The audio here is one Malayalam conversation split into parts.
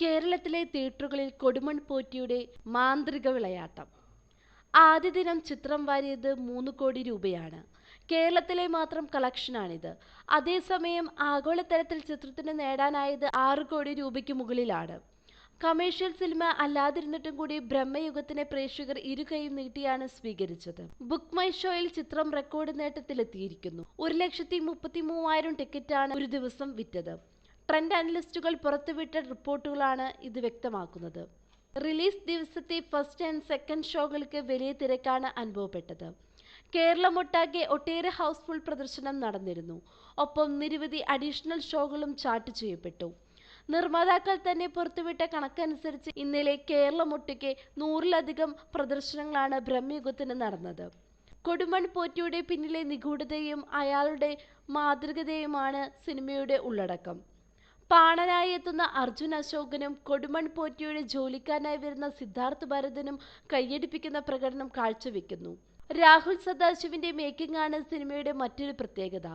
കേരളത്തിലെ തിയേറ്ററുകളിൽ കൊടുമൺ പോറ്റിയുടെ മാന്ത്രിക വിളയാട്ടം. ആദ്യ ദിനം ചിത്രം വാരിയത് മൂന്ന് കോടി രൂപയാണ്. കേരളത്തിലെ മാത്രം കളക്ഷനാണിത്. അതേസമയം ആഗോളതലത്തിൽ ചിത്രത്തിന് നേടാനായത് ആറ് കോടി രൂപയ്ക്ക് മുകളിലാണ്. കമേഴ്ഷ്യൽ സിനിമ അല്ലാതിരുന്നിട്ടും കൂടി ബ്രഹ്മയുഗത്തിനെ പ്രേക്ഷകർ ഇരുകൈയും നീട്ടിയാണ് സ്വീകരിച്ചത്. ബുക്ക് മൈ ഷോയിൽ ചിത്രം റെക്കോർഡ് നേട്ടത്തിലെത്തിയിരിക്കുന്നു. ഒരു ലക്ഷത്തി മുപ്പത്തി മൂവായിരം ടിക്കറ്റാണ് ഒരു ദിവസം വിറ്റത്. ട്രെൻഡ് അനലിസ്റ്റുകൾ പുറത്തുവിട്ട റിപ്പോർട്ടുകളാണ് ഇത് വ്യക്തമാക്കുന്നത്. റിലീസ് ദിവസത്തെ ഫസ്റ്റ് ആൻഡ് സെക്കൻഡ് ഷോകൾക്ക് വലിയ തിരക്കാണ് അനുഭവപ്പെട്ടത്. കേരളമൊട്ടാകെ ഒട്ടേറെ ഹൗസ്ഫുൾ പ്രദർശനം നടന്നിരുന്നു. ഒപ്പം നിരവധി അഡീഷണൽ ഷോകളും ചാർട്ട് ചെയ്യപ്പെട്ടു. നിർമ്മാതാക്കൾ തന്നെ പുറത്തുവിട്ട കണക്കനുസരിച്ച് ഇന്നലെ കേരളമൊട്ടുക്കെ നൂറിലധികം പ്രദർശനങ്ങളാണ് ബ്രഹ്മയുഗത്തിന് നടന്നത്. കൊടുമൺ പോറ്റിയുടെ പിന്നിലെ നിഗൂഢതയും അയാളുടെ മാതൃകതയുമാണ് സിനിമയുടെ ഉള്ളടക്കം. പാണനായി എത്തുന്ന അർജുൻ അശോകനും കൊടുമൺ പോറ്റിയുടെ ജോലിക്കാരനായി വരുന്ന സിദ്ധാർത്ഥ് ഭരതനും കൈയടിപ്പിക്കുന്ന പ്രകടനം കാഴ്ചവെക്കുന്നു. രാഹുൽ സദാശിവിന്റെ മേക്കിംഗ് ആണ് സിനിമയുടെ മറ്റൊരു പ്രത്യേകത.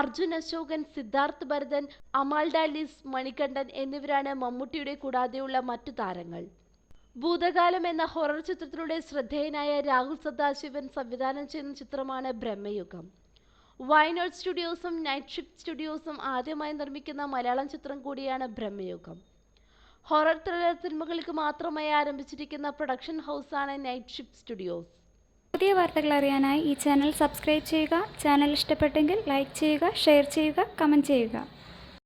അർജുൻ അശോകൻ സിദ്ധാർത്ഥ് ഭരതൻ അമാൽ ഡാലിസ് മണികണ്ഠൻ എന്നിവരാണ് മമ്മൂട്ടിയുടെ കൂടാതെയുള്ള മറ്റു താരങ്ങൾ. ഭൂതകാലം എന്ന ഹൊറർ ചിത്രത്തിലൂടെ ശ്രദ്ധേയനായ രാഹുൽ സദാശിവൻ സംവിധാനം ചെയ്യുന്ന ചിത്രമാണ് ബ്രഹ്മയുഗം. വയനാട് സ്റ്റുഡിയോസും നൈറ്റ് ഷിഫ്റ്റ് സ്റ്റുഡിയോസും ആദ്യമായി നിർമ്മിക്കുന്ന മലയാളം ചിത്രം കൂടിയാണ് ബ്രഹ്മയുഗം. ഹൊറർ ത്രില്ലർ സിനിമകൾക്ക് മാത്രമായി ആരംഭിച്ചിരിക്കുന്ന പ്രൊഡക്ഷൻ ഹൗസാണ് നൈറ്റ് ഷിഫ്റ്റ് സ്റ്റുഡിയോസ് പുതിയ വാർത്തകൾ അറിയാനായി ഈ ചാനൽ സബ്സ്ക്രൈബ് ചെയ്യുക. ചാനൽ ഇഷ്ടപ്പെട്ടെങ്കിൽ ലൈക്ക് ചെയ്യുക ഷെയർ ചെയ്യുക കമന്റ് ചെയ്യുക.